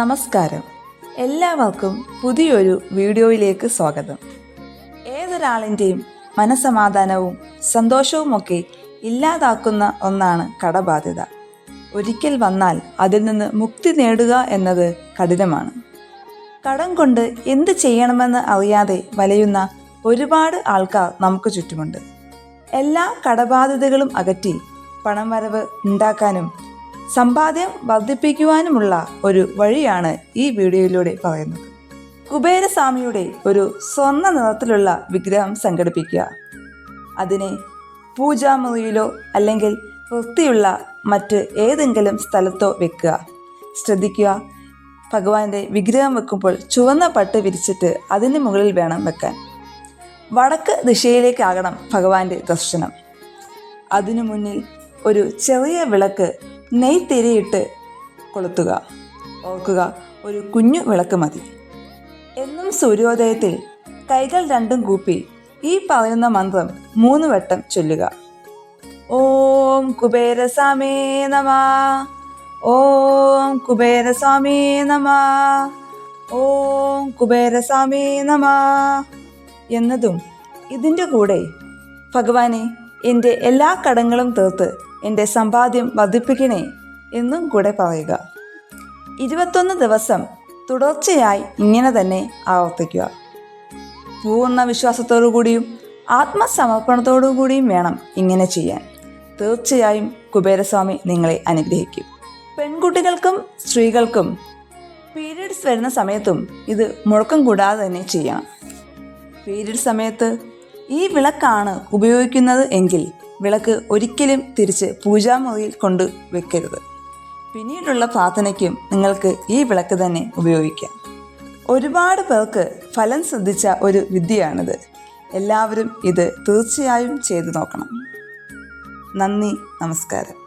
നമസ്കാരം. എല്ലാവർക്കും പുതിയൊരു വീഡിയോയിലേക്ക് സ്വാഗതം. ഏതൊരാളിന്റെയും മനസമാധാനവും സന്തോഷവുമൊക്കെ ഇല്ലാതാക്കുന്ന ഒന്നാണ് കടബാധ്യത. ഒരിക്കൽ വന്നാൽ അതിൽ നിന്ന് മുക്തി നേടുക എന്നത് കഠിനമാണ്. കടം കൊണ്ട് എന്ത് ചെയ്യണമെന്ന് അറിയാതെ വലയുന്ന ഒരുപാട് ആൾക്കാർ നമുക്ക് ചുറ്റുമുണ്ട്. എല്ലാ കടബാധ്യതകളും അകറ്റി പണം വരവ് ഉണ്ടാക്കാനും സമ്പാദ്യം വർദ്ധിപ്പിക്കുവാനുമുള്ള ഒരു വഴിയാണ് ഈ വീഡിയോയിലൂടെ പറയുന്നത്. കുബേരസ്വാമിയുടെ ഒരു സ്വർണ നിറത്തിലുള്ള വിഗ്രഹം സംഘടിപ്പിക്കുക. അതിനെ പൂജാമുറിയിലോ അല്ലെങ്കിൽ വൃത്തിയുള്ള മറ്റ് ഏതെങ്കിലും സ്ഥലത്തോ വെക്കുക. ശ്രദ്ധിക്കുക ഭഗവാന്റെ വിഗ്രഹം വെക്കുമ്പോൾ ചുവന്ന പട്ട് വിരിച്ചിട്ട് അതിന് മുകളിൽ വേണം വെക്കാൻ. വടക്ക് ദിശയിലേക്കാകണം ഭഗവാന്റെ ദർശനം. അതിനു മുന്നിൽ ഒരു ചെറിയ വിളക്ക് നെയ്ത്തിരിയിട്ട് കൊളുത്തുക. ഓർക്കുക ഒരു കുഞ്ഞു വിളക്ക് മതി. എന്നും സൂര്യോദയത്തിൽ കൈകൾ രണ്ടും കൂപ്പി ഈ പറയുന്ന മന്ത്രം മൂന്ന് വട്ടം ചൊല്ലുക. ഓം കുബേരസ്വാമേ നമ. ഓം കുബേരസ്വാമേ നമ. ഓം കുബേരസ്വാമേ നമ. എന്നതും ഇതിന്റെ കൂടെ ഭഗവാനെ എന്റെ എല്ലാ കടങ്ങളും തീർത്ത് എന്റെ സമ്പാദ്യം വർദ്ധിപ്പിക്കണേ എന്നും കൂടെ പറയുക. ഇരുപത്തൊന്ന് ദിവസം തുടർച്ചയായി ഇങ്ങനെ തന്നെ ആവർത്തിക്കുക. പൂർണ വിശ്വാസത്തോടു കൂടിയും ആത്മസമർപ്പണത്തോടു കൂടിയും വേണം ഇങ്ങനെ ചെയ്യാൻ. തീർച്ചയായും കുബേരസ്വാമി നിങ്ങളെ അനുഗ്രഹിക്കും. പെൺകുട്ടികൾക്കും സ്ത്രീകൾക്കും പീരീഡ്സ് വരുന്ന സമയത്തും ഇത് മുഴക്കം കൂടാതെ തന്നെ ചെയ്യണം. പീരീഡ് സമയത്ത് ഈ വിളക്കാണ് ഉപയോഗിക്കുന്നത് എങ്കിൽ വിളക്ക് ഒരിക്കലും തിരിച്ച് പൂജാമുറിയിൽ കൊണ്ട് വെക്കരുത്. പിന്നീടുള്ള പ്രാർത്ഥനയ്ക്കും നിങ്ങൾക്ക് ഈ വിളക്ക് തന്നെ ഉപയോഗിക്കാം. ഒരുപാട് പേർക്ക് ഫലം ശ്രദ്ധിച്ച ഒരു വിദ്യയാണിത്. എല്ലാവരും ഇത് തീർച്ചയായും ചെയ്തു നോക്കണം. നന്ദി നമസ്കാരം.